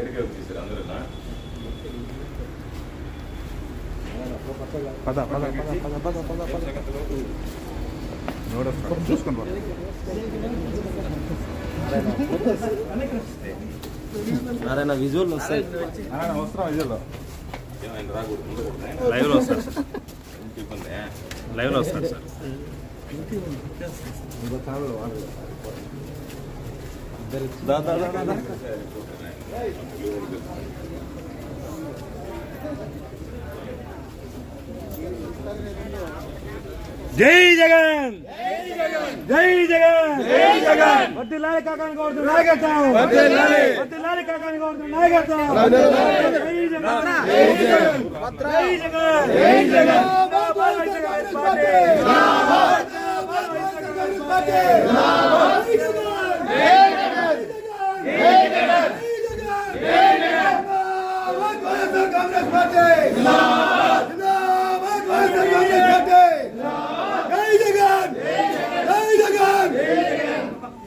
ఏడికే వచ్చేసారు అందరూ పద పద పద పద పద పద పద. నోడొస్తాడు చూసుకొని పద. నారాయణ విజువల్ వస్తాయి. నారాయణ ముందు కూడా. లైవ్లో వస్తాడు సార్. లైవ్లో వస్తాడు సార్. జై జగన్! జై జగన్! జై జగన్ వడ్డీ లాలి కాకాని కోరుతున్న నాయకత్వం! వడ్డీ లాలి! వడ్డీ లాలి కాకాని కోరుతున్న నాయకత్వం! జై జగన్! జై జగన్! జై జగన్! జై జగన్! జిందాబాద్ వైఎస్ఆర్ కాంగ్రెస్ పార్టీ! జిందాబాద్ జిందాబాద్ వైఎస్ఆర్ కాంగ్రెస్ పార్టీ! జిందాబాద్ జై జగన్ జై జగన్ జై జగన్ జై జగన్ జిందాబాద్ వైఎస్ఆర్ కాంగ్రెస్ పార్టీ జిందాబాద్ జిందాబాద్ వైఎస్ఆర్ కాంగ్రెస్ పార్టీ జై జగన్ జై జగన్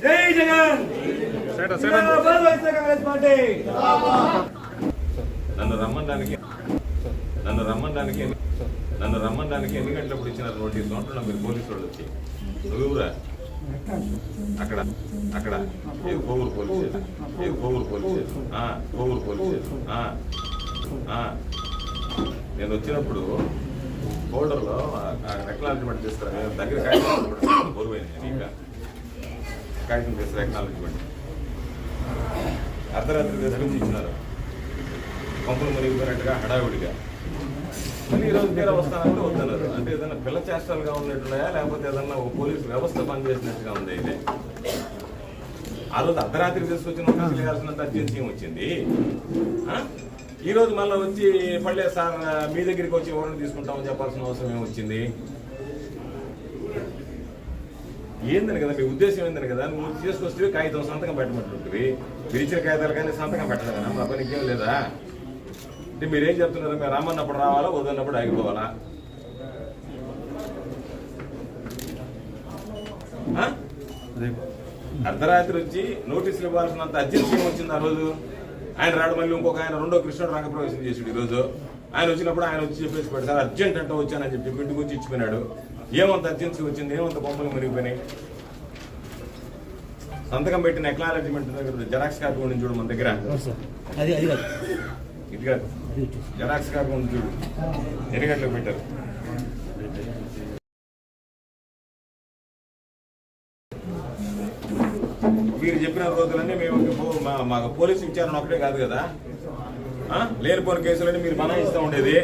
జై జగన్ సైడ్ సైడ్ జిందాబాద్ వైఎస్ఆర్ కాంగ్రెస్ పార్టీ నన్ను రమ్మడానికి నన్ను రమ్మడానికి నన్ను రమ్మడానికి ఎన్ని గంటలప్పుడు ఇచ్చిన నోటీస్? అంటున్నా మీరు పోలీసు వాళ్ళు వచ్చి నువ్వురా అక్కడ అక్కడ. ఏ కోవూరు పోలీస్ ఏ ఏది Kovur police station? Kovur police నేను వచ్చినప్పుడు బోర్డర్లో ఎక్నాలజ్మెంట్ చేస్తారు. దగ్గర కాగితం బరువైంది ఇంకా కాగితం చేస్తారు ఎక్నాలజ్మెంట్ అర్ధరాత్రి తీసుకొచ్చి ఇచ్చినారు పంపులు మునిగిపోయినట్టుగా హడావిడిగా. మళ్ళీ ఈరోజు తీరా వస్తానంటే వద్దన్నారు. అంటే ఏదైనా పిల్ల చేష్టలుగా ఉన్నట్టున్నాయా? లేకపోతే ఏదన్నా ఒక పోలీసు వ్యవస్థ పనిచేసినట్టుగా ఉంది అయితే ఆ రోజు అర్ధరాత్రి తీసుకొచ్చి నోటీసులు వేయాల్సినంత అర్జెన్సీ వచ్చింది? ఆ? ఈ రోజు మళ్ళీ వచ్చి పళ్ళే సార్ మీ దగ్గరికి వచ్చి ఎవరిని తీసుకుంటామని చెప్పాల్సిన అవసరం ఏమొచ్చింది ఏందని కదా మీ ఉద్దేశం ఏందని కదా నువ్వు తీసుకొస్తే కాగితం సంతకం పెట్టమంటుంటివి. మీరు ఇచ్చిన కాగితాలు కానీ సంతకం పెట్టలేదా? మా పనికేం లేదా? అంటే మీరేం చెప్తున్నారు? మీరు రమ్మన్నప్పుడు రావాలా వద్దన్నప్పుడు ఆగిపోవాలా? ఆ? అర్ధరాత్రి వచ్చి నోటీసులు ఇవ్వాల్సినంత అర్జెన్సీ వచ్చింది ఆ రోజు? ఆయన రాడు మళ్ళీ ఇంకొక ఆయన రెండో కృష్ణుడు రంగప్రవేశం చేసాడు ఈ రోజు ఆయన వచ్చినప్పుడు ఆయన వచ్చి చెప్పేసి పెడతారు అర్జెంట్ అంటే వచ్చానని చెప్పి ఇంటికి వచ్చి ఇచ్చిపోయినాడు. ఏమంత అర్జెన్సీ వచ్చింది ఏమంత పంపులు మునిగిపోయినాయి? సంతకం పెట్టిన ఎక్నాలజ్మెంట్ దగ్గర జెరాక్స్ కాపీ ఉంది చూడు మన దగ్గర. ఇది కాదు. జెరాక్స్ కాపీ ఉంది చూడు. ఎన్ని గంటలకు పెట్టారు? మీరు చెప్పిన రోజులన్నీ మేము మాకు పోలీసు విచారణ ఒకటే కాదు కదా? లేనిపోని కేసులని మీరు బనాయిస్తూ ఉండేది.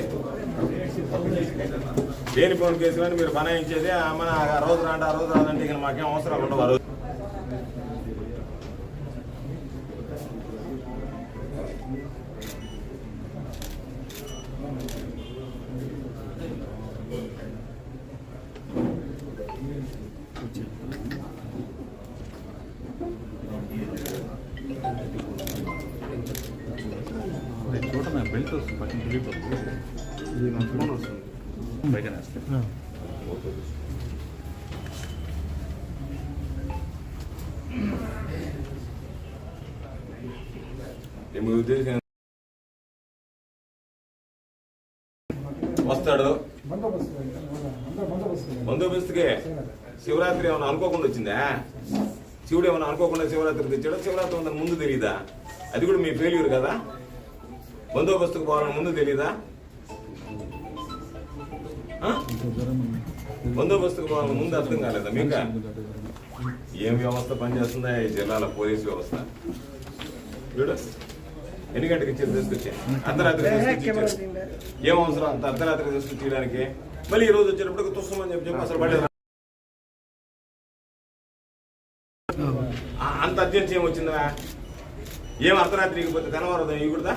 లేనిపోని కేసులని మీరు బనాయించేది ఆ మన ఆ రోజు రాండి ఆ రోజు రాదంటే ఇక మాకేం అవసరం ఉండవు ఆ రోజు. చోట బెల్ట్ వస్తుంది పక్కన వెళ్ళిపోతుంది ఇది నా ఫోన్ వస్తుంది. వస్తాడు. బందోబస్తుకే. శివరాత్రి ఏమైనా అనుకోకుండా వచ్చిందా? శివుడు ఏమైనా అనుకోకుండా శివరాత్రి తెచ్చాడా? శివరాత్రి ఉందని ముందు తెలియదా అది కూడా మీ ఫెయిల్యూర్ కదా. బందోబస్తుకు పోవాలని ముందు తెలియదా? బందోబస్తుకు పోవాలని ముందు అర్థం కాలేదా మీకు? ఏం వ్యవస్థ పనిచేస్తుందా? ఈ జిల్లాల పోలీస్ వ్యవస్థ? చూడు. ఎన్ని గంటకి ఇచ్చారు తీసుకొచ్చి? అర్ధరాత్రి ఏం అవసరం? అంత అర్ధరాత్రి తీసుకొచ్చేయడానికి మళ్ళీ ఈ రోజు వచ్చేటప్పుడు తుස්සమని చెప్పి చెప్పి అసలు పడలేదు. అంత అర్జెంట్ ఏం వచ్చిందా? ఏం అర్ధరాత్రికి పోతే తెల్లవారు ఇవి కూడా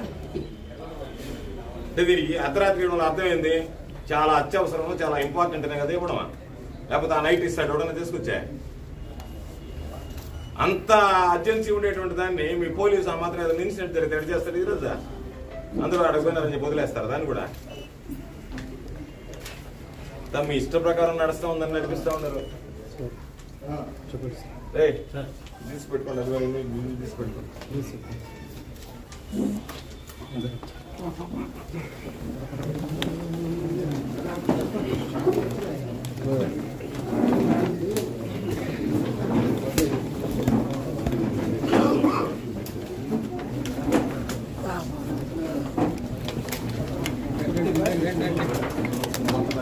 అర్ధరాత్రి అర్థమైంది? చాలా అత్యవసరము చాలా ఇంపార్టెంట్ అనే కదా ఇవ్వడం లేకపోతే ఆ నైట్ ఇస్తాడు ఎవడన్నా తీసుకొచ్చా? అంత అర్జెన్సీ ఉండేటువంటి దాన్ని మీ పోలీసు ఆ మాత్రం ఏదో ఇన్సిడెంట్ జరిగితే ఎడ చేస్తారు ఇది రోజా అందరూ అడగపోయినారని చెప్పి వదిలేస్తారు దాన్ని కూడా. తమ ఇష్ట ప్రకారం నడుస్తూ ఉందని నడిపిస్తూ ఉన్నారు. తీసి పెట్టుకోండి అది తీసి పెట్టుకోండి.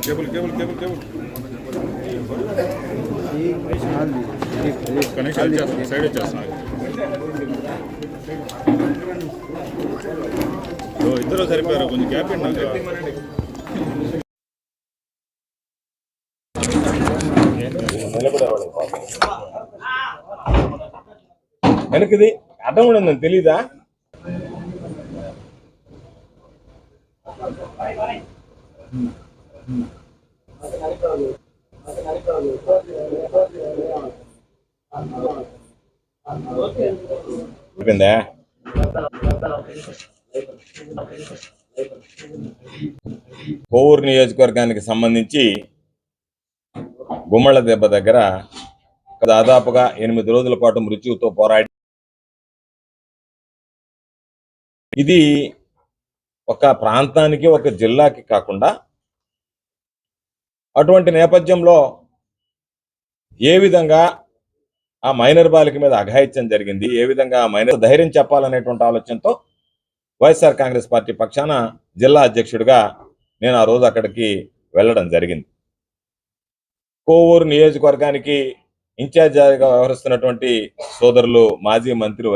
cable cable cable cable connection వచ్చేస్తుంది సైడ్ వచ్చేస్తున్నా ఓ, ఇద్దరు సరిపోయారు కొంచెం గ్యాప్ అండి వెనకది అడ్డం కూడా ఉందని తెలీదా? అయిపోయిందా? కోవూరు నియోజకవర్గానికి సంబంధించి గుమ్మళ్ళ దెబ్బ దగ్గర దాదాపుగా ఎనిమిది రోజుల పాటు మృత్యువుతో పోరాడి ఇది ఒక ప్రాంతానికి ఒక జిల్లాకి కాకుండా అటువంటి నేపథ్యంలో ఏ విధంగా ఆ మైనర్ బాలిక మీద అఘాయిత్యం జరిగింది ఏ విధంగా ఆ మైనర్ ధైర్యం చెప్పాలనేటువంటి ఆలోచనతో వైఎస్ఆర్ కాంగ్రెస్ పార్టీ పక్షాన జిల్లా అధ్యక్షుడిగా నేను ఆ రోజు అక్కడికి వెళ్ళడం జరిగింది. కోవూరు నియోజకవర్గానికి ఇన్ఛార్జిగా వ్యవహరిస్తున్నటువంటి సోదరులు మాజీ మంత్రి